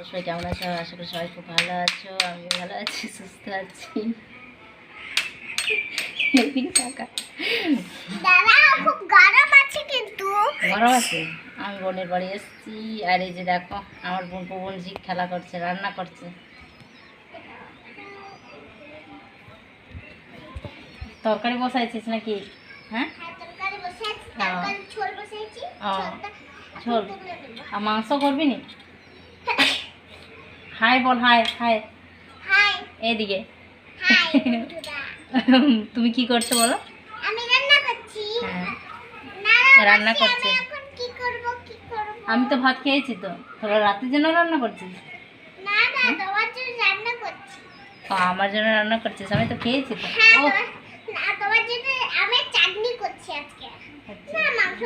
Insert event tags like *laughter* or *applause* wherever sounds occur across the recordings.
তোমরা সবাই কেমন আছো? আশা করি সবাই খুব ভালো আছো আমি ভালো আছি সুস্থ আছি। গরম আছে আমি বোনের বাড়ি এসেছি আর এই যে দেখো আমার বোন বোনজি খেলা করছে রান্না করছে। তরকারি বসাইছিস নাকি? হ্যাঁ? হ্যাঁ। ঝোল। আর মাংস করবি নি? হাই বল হাই হাই। হাই। তুমি কি করছ বলো? আমি রান্না করছি। হ্যাঁ। রান্না করছি। আমি এখন কি করব কি করব? আমি তো ভাত খেয়েছি তো। তোরা রাতের জন্য রান্না করছিস? না না তোমার জন্য রান্না করছি। ও আমার জন্য রান্না করছিস? আমি তো খেয়েছি তো। হ্যাঁ ও না তোমার জন্য আমি চাটনি করছি আজকে। আচ্ছা। না মাংস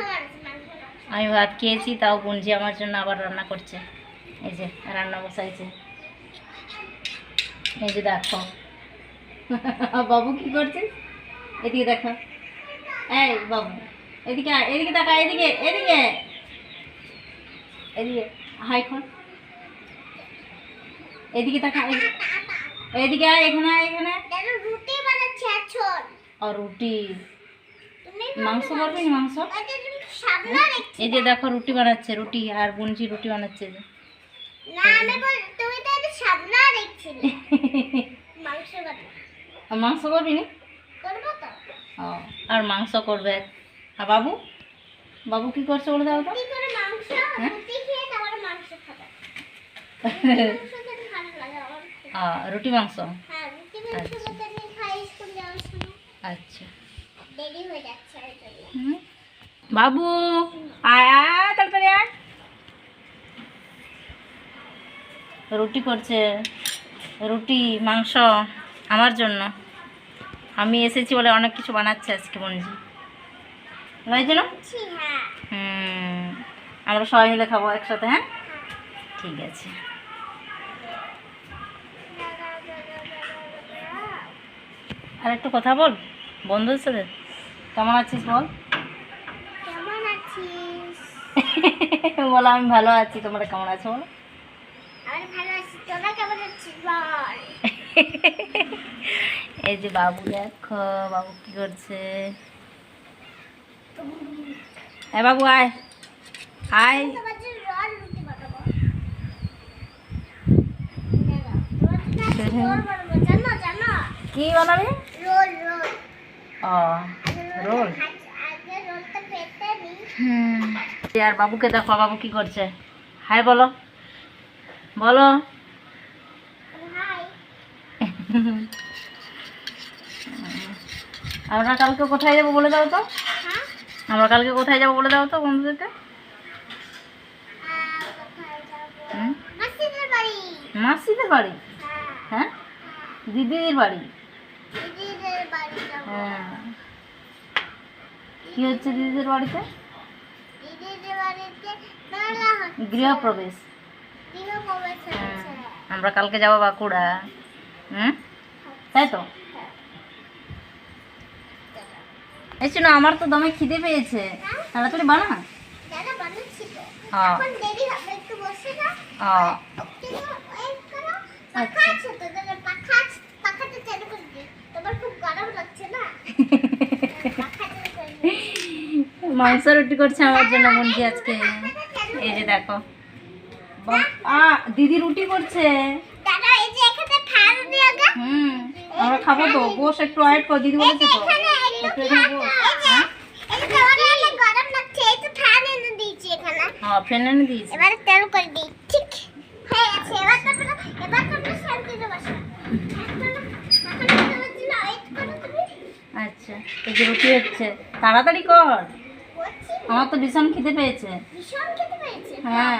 মাংস আমি ভাত খেয়েছি তাও গুঞ্জি আমার জন্য আবার রান্না করছে। এই যে রান্না বসাইছে। এই যে দেখো। *laughs* বাবু কি করছিস এদিকে দেখো। এই বাবু এদিকে এদিকে দেখা এদিকে এদিকে। এদিকে হাই খন এদিকে দেখা এদিকে- এখানে আয়, এখানে। রুটি বানাচ্ছি আর ছোট আর রুটি মাংস করবি না মাংস? এই যে দেখো রুটি বানাচ্ছে রুটি আর বুনজি রুটি বানাচ্ছে। না আমি বল তুমি তো এটা সামনে রেখেছিলে মাংস করবি না? আর মাংস করবে। আর বাবু? বাবু কি করছে বলে দাও তো? রুটি *laughs* মাংস আচ্ছা। আচ্ছা। বাবু আয় আয় তাড়াতাড়ি আয়। রুটি করছে। রুটি মাংস আমার জন্য। আমি এসেছি বলে অনেক কিছু বানাচ্ছে আজকে ছি, হ্যাঁ। হুম আমরা সবাই মিলে খাব একসাথে হ্যাঁ? ঠিক আছে। আর একটু কথা বল বন্ধুদের সাথে। কেমন আছিস বল? *laughs* বলো আমি ভালো আছি। তোমরা কেমন আছো বলো? *laughs* এই যে বাবু দেখো বাবু কি করছে? এ বাবু আয়। আয়। কি বানাবি? Roll roll. ও রোল। আর বাবুকে দেখো বাবু কি করছে? হাই বলো। বলো। *laughs* আমরা কালকে কোথায় যাব বলে দাও তো? হ্যাঁ? আমরা কালকে কোথায় যাব বলে দাও তো বন্ধুদেরকে? কোথায় মাসিদের বাড়ি। হ্যাঁ। হ্যাঁ? দিদিদের বাড়ি? হ্যাঁ। কি হচ্ছে দিদিদের বাড়িতে? গৃহপ্রবেশ। হ্যাঁ। আমরা কালকে যাব বাঁকুড়া। হুম? তাই তো? এই শোনো আমার তো দমে খিদে পেয়েছে। তাড়াতাড়ি বানা। হ্যাঁ। করে দিই। মাংস রুটি করছে আমার জন্য মনজি আজকে। এই যে দেখো। আ দিদি রুটি করছে। হুম আমরা খাব তো। বস একটু ওয়েট কর দিদি বলেছে তো। একটু একটু এখানে বস। হ্যাঁ ফ্যান এনে দিয়েছি। এবারে করে দিই ঠিক। গেছে এবার এবার শান্তিতে বসো আচ্ছা এই যে রুটি হচ্ছে। তাড়াতাড়ি কর। আমার তো ভীষণ খিদে পেয়েছে। ভীষণ খেতে পেয়েছে? হ্যাঁ।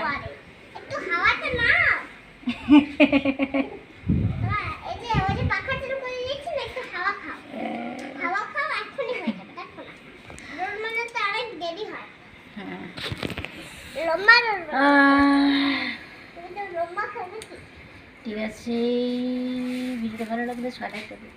ঠিক আছে ভিডিওটা ভালো লাগলে সবাই করবে